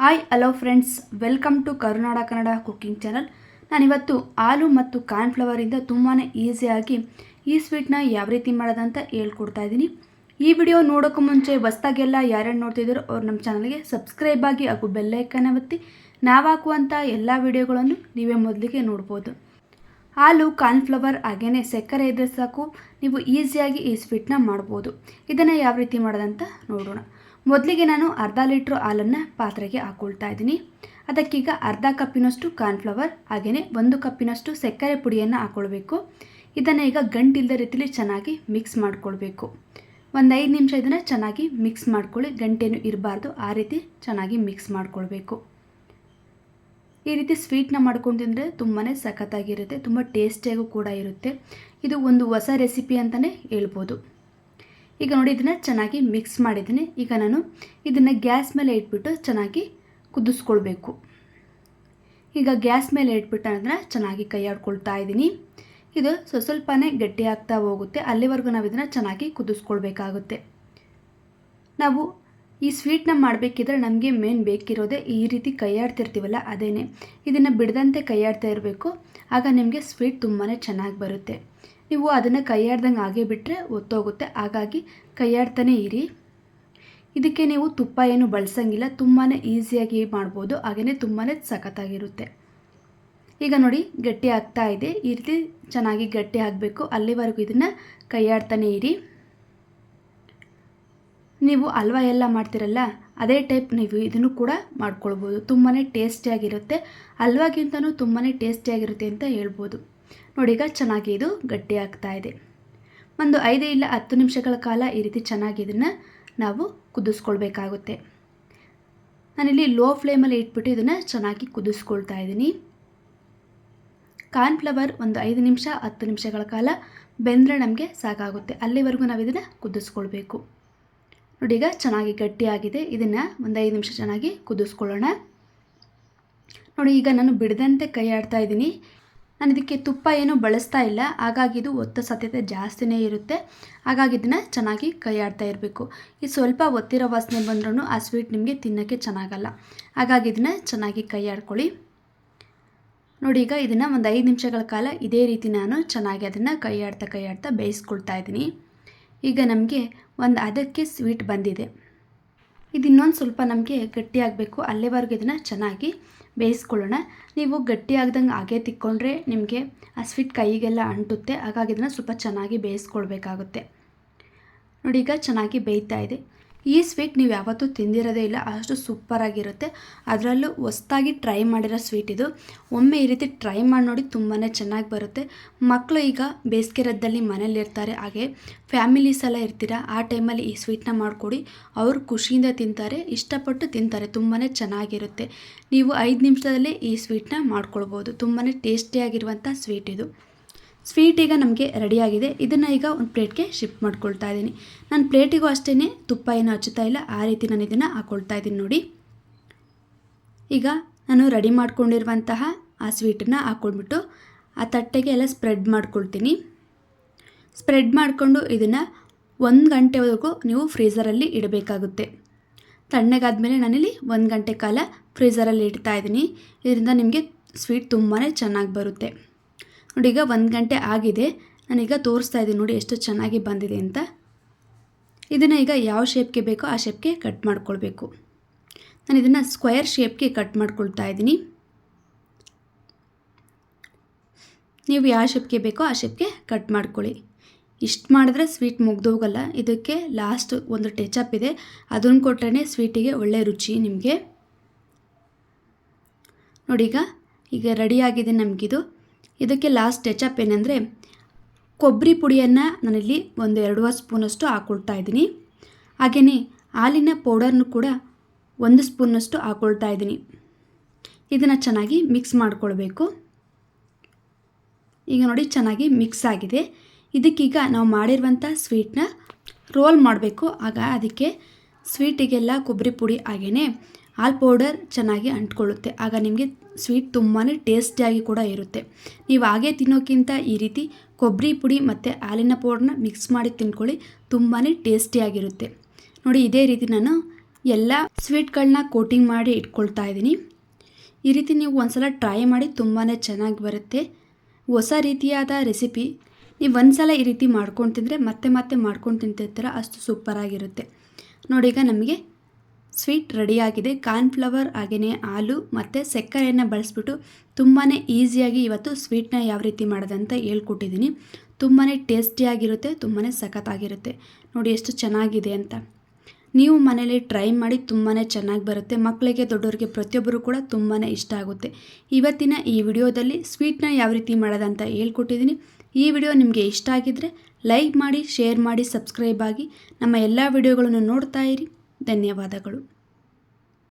Hi hello friends welcome to Karunada Kannada cooking channel ನಾನಿವತ್ತು ಹಾಲು ಮತ್ತು ಕಾರ್ನ್ಫ್ಲವರಿಂದ ತುಂಬಾ ಈಸಿಯಾಗಿ ಈ ಸ್ವೀಟ್ನ ಯಾವ ರೀತಿ ಮಾಡೋದಂತ ಹೇಳ್ಕೊಡ್ತಾ ಇದ್ದೀನಿ. ಈ ವಿಡಿಯೋ ನೋಡೋಕ್ಕೂ ಮುಂಚೆ ಹೊಸ್ದಾಗೆಲ್ಲ ಯಾರ್ಯಾರು ನೋಡ್ತಿದ್ದಾರೋ ಅವ್ರು ನಮ್ಮ ಚಾನಲ್ಗೆ ಸಬ್ಸ್ಕ್ರೈಬ್ ಆಗಿ ಹಾಗೂ ಬೆಲ್ಲೈಕನ್ನ ಒತ್ತಿ ನಾವು ಹಾಕುವಂಥ ಎಲ್ಲ ವಿಡಿಯೋಗಳನ್ನು ನೀವೇ ಮೊದಲಿಗೆ ನೋಡ್ಬೋದು. ಹಾಲು ಕಾರ್ನ್ಫ್ಲವರ್ ಹಾಗೆಯೇ ಸಕ್ಕರೆ ಇದ್ದರೆ ಸಾಕು, ನೀವು ಈಸಿಯಾಗಿ ಈ ಸ್ವೀಟ್ನ ಮಾಡ್ಬೋದು. ಇದನ್ನು ಯಾವ ರೀತಿ ಮಾಡೋದಂತ ನೋಡೋಣ. ಮೊದಲಿಗೆ ನಾನು ಅರ್ಧ ಲೀಟ್ರ್ ಹಾಲನ್ನು ಪಾತ್ರೆಗೆ ಹಾಕ್ಕೊಳ್ತಾ ಇದ್ದೀನಿ. ಅದಕ್ಕೀಗ ಅರ್ಧ ಕಪ್ಪಿನಷ್ಟು ಕಾರ್ನ್ಫ್ಲವರ್ ಹಾಗೆಯೇ ಒಂದು ಕಪ್ಪಿನಷ್ಟು ಸಕ್ಕರೆ ಪುಡಿಯನ್ನು ಹಾಕ್ಕೊಳ್ಬೇಕು ಇದನ್ನು ಈಗ ಗಂಟಿಲ್ಲದ ರೀತಿಲಿ ಚೆನ್ನಾಗಿ ಮಿಕ್ಸ್ ಮಾಡ್ಕೊಳ್ಬೇಕು. ಒಂದು ಐದು ನಿಮಿಷ ಇದನ್ನು ಚೆನ್ನಾಗಿ ಮಿಕ್ಸ್ ಮಾಡ್ಕೊಳ್ಳಿ. ಗಂಟೇನು ಇರಬಾರ್ದು. ಆ ರೀತಿ ಚೆನ್ನಾಗಿ ಮಿಕ್ಸ್ ಮಾಡ್ಕೊಳ್ಬೇಕು. ಈ ರೀತಿ ಸ್ವೀಟ್ನ ಮಾಡ್ಕೊಂಡು ತಿಂದರೆ ತುಂಬಾ ಸಖತ್ತಾಗಿರುತ್ತೆ. ತುಂಬ ಟೇಸ್ಟಿಯಾಗೂ ಕೂಡ ಇರುತ್ತೆ. ಇದು ಒಂದು ಹೊಸ ರೆಸಿಪಿ ಅಂತಲೇ ಹೇಳ್ಬೋದು. ಈಗ ನೋಡಿ ಇದನ್ನು ಚೆನ್ನಾಗಿ ಮಿಕ್ಸ್ ಮಾಡಿದ್ದೀನಿ. ಈಗ ನಾನು ಇದನ್ನು ಗ್ಯಾಸ್ ಮೇಲೆ ಇಟ್ಬಿಟ್ಟು ಚೆನ್ನಾಗಿ ಕುದಿಸ್ಕೊಳ್ಬೇಕು. ಈಗ ಗ್ಯಾಸ್ ಮೇಲೆ ಇಟ್ಬಿಟ್ಟು ಅದನ್ನು ಚೆನ್ನಾಗಿ ಕೈ ಆಡ್ಕೊಳ್ತಾ ಇದ್ದೀನಿ. ಇದು ಸ್ವಲ್ಪ ಸ್ವಲ್ಪನೇ ಗಟ್ಟಿ ಆಗ್ತಾ ಹೋಗುತ್ತೆ. ಅಲ್ಲಿವರೆಗೂ ನಾವು ಇದನ್ನು ಚೆನ್ನಾಗಿ ಕುದಿಸ್ಕೊಳ್ಬೇಕಾಗುತ್ತೆ. ನಾವು ಈ ಸ್ವೀಟ್ನ ಮಾಡಬೇಕಿದ್ರೆ ನಮಗೆ ಮೇನ್ ಬೇಕಿರೋದೇ ಈ ರೀತಿ ಕೈಯಾಡ್ತಿರ್ತೀವಲ್ಲ ಅದೇನೇ. ಇದನ್ನು ಬಿಡದಂತೆ ಕೈಯಾಡ್ತಾ ಇರಬೇಕು. ಆಗ ನಿಮಗೆ ಸ್ವೀಟ್ ತುಂಬಾ ಚೆನ್ನಾಗಿ ಬರುತ್ತೆ. ನೀವು ಅದನ್ನು ಕೈಯಾಡ್ದಂಗೆ ಹಾಗೆ ಬಿಟ್ಟರೆ ಒತ್ತೋಗುತ್ತೆ. ಹಾಗಾಗಿ ಕೈಯಾಡ್ತಾನೆ ಇರಿ. ಇದಕ್ಕೆ ನೀವು ತುಪ್ಪ ಏನು ಬಳಸಂಗಿಲ್ಲ. ತುಂಬಾ ಈಸಿಯಾಗಿ ಮಾಡ್ಬೋದು. ಹಾಗೆಯೇ ತುಂಬಾ ಸಖತ್ತಾಗಿರುತ್ತೆ. ಈಗ ನೋಡಿ, ಗಟ್ಟಿ ಆಗ್ತಾ ಇದೆ. ಈ ರೀತಿ ಚೆನ್ನಾಗಿ ಗಟ್ಟಿ ಆಗಬೇಕು. ಅಲ್ಲಿವರೆಗೂ ಇದನ್ನು ಕೈಯಾಡ್ತಾನೆ ಇರಿ. ನೀವು ಹಲ್ವಾ ಎಲ್ಲ ಮಾಡ್ತಿರಲ್ಲ, ಅದೇ ಟೈಪ್ ನೀವು ಇದನ್ನು ಕೂಡ ಮಾಡ್ಕೊಳ್ಬೋದು. ತುಂಬಾ ಟೇಸ್ಟಿಯಾಗಿರುತ್ತೆ. ಹಲ್ವಾಗಿಂತನೂ ತುಂಬಾ ಟೇಸ್ಟಿಯಾಗಿರುತ್ತೆ ಅಂತ ಹೇಳ್ಬೋದು. ನೋಡಿ, ಈಗ ಚೆನ್ನಾಗಿ ಇದು ಗಟ್ಟಿ ಆಗ್ತಾ ಇದೆ. ಒಂದು ಐದು ಇಲ್ಲ ಹತ್ತು ನಿಮಿಷಗಳ ಕಾಲ ಈ ರೀತಿ ಚೆನ್ನಾಗಿ ಇದನ್ನು ನಾವು ಕುದಿಸ್ಕೊಳ್ಬೇಕಾಗುತ್ತೆ. ನಾನಿಲ್ಲಿ ಲೋ ಫ್ಲೇಮಲ್ಲಿ ಇಟ್ಬಿಟ್ಟು ಇದನ್ನು ಚೆನ್ನಾಗಿ ಕುದಿಸ್ಕೊಳ್ತಾ ಇದ್ದೀನಿ. ಕಾರ್ನ್ಫ್ಲವರ್ ಒಂದು ಐದು ನಿಮಿಷ, ಹತ್ತು ನಿಮಿಷಗಳ ಕಾಲ ಬೆಂದರೆ ನಮಗೆ ಸಾಕಾಗುತ್ತೆ. ಅಲ್ಲಿವರೆಗೂ ನಾವು ಇದನ್ನು ಕುದಿಸ್ಕೊಳ್ಬೇಕು. ನೋಡಿ, ಈಗ ಚೆನ್ನಾಗಿ ಗಟ್ಟಿಯಾಗಿದೆ. ಇದನ್ನು ಒಂದು ಐದು ನಿಮಿಷ ಚೆನ್ನಾಗಿ ಕುದಿಸ್ಕೊಳ್ಳೋಣ. ನೋಡಿ, ಈಗ ನಾನು ಬಿಡದಂತೆ ಕೈ ಆಡ್ತಾ ಇದ್ದೀನಿ. ನಾನು ಇದಕ್ಕೆ ತುಪ್ಪ ಏನು ಬಳಸ್ತಾ ಇಲ್ಲ. ಹಾಗಾಗಿ ಇದು ಒತ್ತ ಸಾಧ್ಯತೆ ಜಾಸ್ತಿನೇ ಇರುತ್ತೆ. ಹಾಗಾಗಿ ಇದನ್ನು ಚೆನ್ನಾಗಿ ಕೈಯಾಡ್ತಾ ಇರಬೇಕು. ಈ ಸ್ವಲ್ಪ ಒತ್ತಿರೋ ವಾಸನೆ ಬಂದ್ರೂ ಆ ಸ್ವೀಟ್ ನಿಮಗೆ ತಿನ್ನೋಕ್ಕೆ ಚೆನ್ನಾಗಲ್ಲ. ಹಾಗಾಗಿ ಇದನ್ನು ಚೆನ್ನಾಗಿ ಕೈ ಆಡ್ಕೊಳ್ಳಿ ನೋಡಿ, ಈಗ ಇದನ್ನು ಒಂದು ಐದು ನಿಮಿಷಗಳ ಕಾಲ ಇದೇ ರೀತಿ ನಾನು ಚೆನ್ನಾಗಿ ಅದನ್ನು ಕೈಯಾಡ್ತಾ ಕೈ ಆಡ್ತಾ ಬೇಯಿಸ್ಕೊಳ್ತಾ ಇದ್ದೀನಿ. ಈಗ ನಮಗೆ ಒಂದು ಅದಕ್ಕೆ ಸ್ವೀಟ್ ಬಂದಿದೆ. ಇದು ಇನ್ನೊಂದು ಸ್ವಲ್ಪ ನಮಗೆ ಗಟ್ಟಿಯಾಗಬೇಕು ಅಲ್ಲಿವರೆಗೂ ಇದನ್ನು ಚೆನ್ನಾಗಿ ಬೇಯಿಸ್ಕೊಳ್ಳೋಣ. ನೀವು ಗಟ್ಟಿಯಾಗ್ದಂಗೆ ಹಾಗೆ ತಿಕ್ಕೊಂಡ್ರೆ ನಿಮಗೆ ಆ ಸ್ವೀಟ್ ಕೈಗೆಲ್ಲ ಅಂಟುತ್ತೆ. ಹಾಗಾಗಿ ಇದನ್ನು ಸ್ವಲ್ಪ ಚೆನ್ನಾಗಿ ಬೇಯಿಸ್ಕೊಳ್ಬೇಕಾಗುತ್ತೆ. ನೋಡಿ, ಈಗ ಚೆನ್ನಾಗಿ ಬೇಯ್ತಾ ಇದೆ. ಈ ಸ್ವೀಟ್ ನೀವು ಯಾವತ್ತೂ ತಿಂದಿರೋದೇ ಇಲ್ಲ, ಅಷ್ಟು ಸೂಪರಾಗಿರುತ್ತೆ ಅದರಲ್ಲೂ ಹೊಸ್ದಾಗಿ ಟ್ರೈ ಮಾಡಿರೋ ಸ್ವೀಟ್ ಇದು. ಒಮ್ಮೆ ಈ ರೀತಿ ಟ್ರೈ ಮಾಡಿ ನೋಡಿ ತುಂಬಾ ಚೆನ್ನಾಗಿ ಬರುತ್ತೆ. ಮಕ್ಕಳು ಈಗ ಬೇಸಿಗೆ ರದ್ದಲ್ಲಿ ಮನೇಲಿರ್ತಾರೆ ಹಾಗೆ ಫ್ಯಾಮಿಲೀಸ್ ಎಲ್ಲ ಇರ್ತೀರ, ಆ ಟೈಮಲ್ಲಿ ಈ ಸ್ವೀಟ್ನ ಮಾಡಿಕೊಡಿ. ಅವರು ಖುಷಿಯಿಂದ ತಿಂತಾರೆ, ಇಷ್ಟಪಟ್ಟು ತಿಂತಾರೆ ತುಂಬಾ ಚೆನ್ನಾಗಿರುತ್ತೆ. ನೀವು ಐದು ನಿಮಿಷದಲ್ಲೇ ಈ ಸ್ವೀಟ್ನ ಮಾಡ್ಕೊಳ್ಬೋದು. ತುಂಬಾ ಟೇಸ್ಟಿಯಾಗಿರುವಂಥ ಸ್ವೀಟ್ ಇದು. ಸ್ವೀಟ್ ಈಗ ನಮಗೆ ರೆಡಿಯಾಗಿದೆ ಇದನ್ನು ಈಗ ಒಂದು ಪ್ಲೇಟ್ಗೆ ಶಿಫ್ಟ್ ಮಾಡ್ಕೊಳ್ತಾ ಇದ್ದೀನಿ. ನಾನು ಪ್ಲೇಟಿಗೂ ಅಷ್ಟೇ ತುಪ್ಪ ಏನು ಹಚ್ಚುತ್ತಾ ಇಲ್ಲ, ಆ ರೀತಿ ನಾನು ಇದನ್ನು ಹಾಕ್ಕೊಳ್ತಾ ಇದ್ದೀನಿ ನೋಡಿ. ಈಗ ನಾನು ರೆಡಿ ಮಾಡ್ಕೊಂಡಿರುವಂತಹ ಆ ಸ್ವೀಟನ್ನು ಹಾಕ್ಕೊಂಡ್ಬಿಟ್ಟು ಆ ತಟ್ಟೆಗೆ ಎಲ್ಲ ಸ್ಪ್ರೆಡ್ ಮಾಡ್ಕೊಳ್ತೀನಿ. ಸ್ಪ್ರೆಡ್ ಮಾಡಿಕೊಂಡು ಇದನ್ನು ಒಂದು ಗಂಟೆವರೆಗೂ ನೀವು ಫ್ರೀಝರಲ್ಲಿ ಇಡಬೇಕಾಗುತ್ತೆ. ತಣ್ಣಗಾದ್ಮೇಲೆ ನಾನಿಲ್ಲಿ ಒಂದು ಗಂಟೆ ಕಾಲ ಫ್ರೀಝರಲ್ಲಿ ಇಡ್ತಾ ಇದ್ದೀನಿ. ಇದರಿಂದ ನಿಮಗೆ ಸ್ವೀಟ್ ತುಂಬಾ ಚೆನ್ನಾಗಿ ಬರುತ್ತೆ. ನೋಡಿ, ಈಗ ಒಂದು ಗಂಟೆ ಆಗಿದೆ. ನಾನೀಗ ತೋರಿಸ್ತಾ ಇದ್ದೀನಿ ನೋಡಿ ಎಷ್ಟು ಚೆನ್ನಾಗಿ ಬಂದಿದೆ ಅಂತ. ಇದನ್ನು ಈಗ ಯಾವ ಶೇಪ್ಗೆ ಬೇಕೋ ಆ ಶೇಪ್ಗೆ ಕಟ್ ಮಾಡ್ಕೊಳ್ಬೇಕು. ನಾನು ಇದನ್ನು ಸ್ಕ್ವೇರ್ ಶೇಪ್ಗೆ ಕಟ್ ಮಾಡ್ಕೊಳ್ತಾ ಇದ್ದೀನಿ. ನೀವು ಯಾವ ಶೇಪ್ಗೆ ಬೇಕೋ ಆ ಶೇಪ್ಗೆ ಕಟ್ ಮಾಡ್ಕೊಳ್ಳಿ. ಇಷ್ಟು ಮಾಡಿದ್ರೆ ಸ್ವೀಟ್ ಮುಗ್ದೋಗಲ್ಲ. ಇದಕ್ಕೆ ಲಾಸ್ಟ್ ಒಂದು ಟೆಚಪ್ ಇದೆ. ಅದನ್ನು ಕೊಟ್ಟರೆ ಸ್ವೀಟಿಗೆ ಒಳ್ಳೆ ರುಚಿ ನಿಮಗೆ. ನೋಡಿ ಈಗ ಈಗ ರೆಡಿಯಾಗಿದೆ ನಮಗಿದು. ಇದಕ್ಕೆ ಲಾಸ್ಟ್ ಟೆಚಪ್ ಏನಂದರೆ ಕೊಬ್ಬರಿ ಪುಡಿಯನ್ನು ನಾನಿಲ್ಲಿ ಒಂದು ಎರಡುವರೆ ಸ್ಪೂನಷ್ಟು ಹಾಕ್ಕೊಳ್ತಾ ಇದ್ದೀನಿ. ಹಾಗೆಯೇ ಹಾಲಿನ ಪೌಡರ್ನು ಕೂಡ ಒಂದು ಸ್ಪೂನಷ್ಟು ಹಾಕ್ಕೊಳ್ತಾ ಇದ್ದೀನಿ. ಇದನ್ನು ಚೆನ್ನಾಗಿ ಮಿಕ್ಸ್ ಮಾಡಿಕೊಳ್ಬೇಕು. ಈಗ ನೋಡಿ ಚೆನ್ನಾಗಿ ಮಿಕ್ಸ್ ಆಗಿದೆ. ಇದಕ್ಕೀಗ ನಾವು ಮಾಡಿರುವಂಥ ಸ್ವೀಟ್ನ ರೋಲ್ ಮಾಡಬೇಕು. ಆಗ ಅದಕ್ಕೆ ಸ್ವೀಟಿಗೆಲ್ಲ ಕೊಬ್ಬರಿ ಪುಡಿ ಹಾಗೆಯೇ ಹಾಲು ಪೌಡರ್ ಚೆನ್ನಾಗಿ ಅಂಟ್ಕೊಳ್ಳುತ್ತೆ. ಆಗ ನಿಮಗೆ ಸ್ವೀಟ್ ತುಂಬಾ ಟೇಸ್ಟಿಯಾಗಿ ಕೂಡ ಇರುತ್ತೆ. ನೀವು ಹಾಗೆ ತಿನ್ನೋಕ್ಕಿಂತ ಈ ರೀತಿ ಕೊಬ್ಬರಿ ಪುಡಿ ಮತ್ತು ಹಾಲಿನ ಪೌಡ್ರನ್ನ ಮಿಕ್ಸ್ ಮಾಡಿ ತಿನ್ಕೊಳ್ಳಿ ತುಂಬಾ ಟೇಸ್ಟಿಯಾಗಿರುತ್ತೆ. ನೋಡಿ, ಇದೇ ರೀತಿ ನಾನು ಎಲ್ಲ ಸ್ವೀಟ್ಗಳನ್ನ ಕೋಟಿಂಗ್ ಮಾಡಿ ಇಟ್ಕೊಳ್ತಾ ಇದ್ದೀನಿ. ಈ ರೀತಿ ನೀವು ಒಂದ್ಸಲ ಟ್ರೈ ಮಾಡಿ ತುಂಬಾ ಚೆನ್ನಾಗಿ ಬರುತ್ತೆ. ಹೊಸ ರೀತಿಯಾದ ರೆಸಿಪಿ. ನೀವು ಒಂದ್ಸಲ ಈ ರೀತಿ ಮಾಡ್ಕೊಂಡು ತಿಂದರೆ ಮತ್ತೆ ಮತ್ತೆ ಮಾಡ್ಕೊಂಡು ತಿಂತಿರ್ತೀರ, ಅಷ್ಟು ಸೂಪರಾಗಿರುತ್ತೆ. ನೋಡಿ, ಈಗ ನಮಗೆ ಸ್ವೀಟ್ ರೆಡಿಯಾಗಿದೆ. ಕಾರ್ನ್ಫ್ಲವರ್ ಹಾಗೆಯೇ ಹಾಲು ಮತ್ತು ಸಕ್ಕರೆಯನ್ನು ಬಳಸ್ಬಿಟ್ಟು ತುಂಬಾ ಈಸಿಯಾಗಿ ಇವತ್ತು ಸ್ವೀಟ್ನ ಯಾವ ರೀತಿ ಮಾಡೋದಂತ ಹೇಳ್ಕೊಟ್ಟಿದ್ದೀನಿ. ತುಂಬಾ ಟೇಸ್ಟಿಯಾಗಿರುತ್ತೆ ತುಂಬಾ ಸಖತ್ತಾಗಿರುತ್ತೆ. ನೋಡಿ ಎಷ್ಟು ಚೆನ್ನಾಗಿದೆ ಅಂತ. ನೀವು ಮನೇಲಿ ಟ್ರೈ ಮಾಡಿ ತುಂಬಾ ಚೆನ್ನಾಗಿ ಬರುತ್ತೆ. ಮಕ್ಕಳಿಗೆ ದೊಡ್ಡವರಿಗೆ ಪ್ರತಿಯೊಬ್ಬರು ಕೂಡ ತುಂಬಾ ಇಷ್ಟ ಆಗುತ್ತೆ. ಇವತ್ತಿನ ಈ ವಿಡಿಯೋದಲ್ಲಿ ಸ್ವೀಟ್ನ ಯಾವ ರೀತಿ ಮಾಡೋದಂತ ಹೇಳ್ಕೊಟ್ಟಿದ್ದೀನಿ. ಈ ವಿಡಿಯೋ ನಿಮಗೆ ಇಷ್ಟ ಆಗಿದ್ದರೆ ಲೈಕ್ ಮಾಡಿ, ಶೇರ್ ಮಾಡಿ, ಸಬ್ಸ್ಕ್ರೈಬ್ ಆಗಿ ನಮ್ಮ ಎಲ್ಲ ವಿಡಿಯೋಗಳನ್ನು ನೋಡ್ತಾ ಇರಿ. ಧನ್ಯವಾದಗಳು.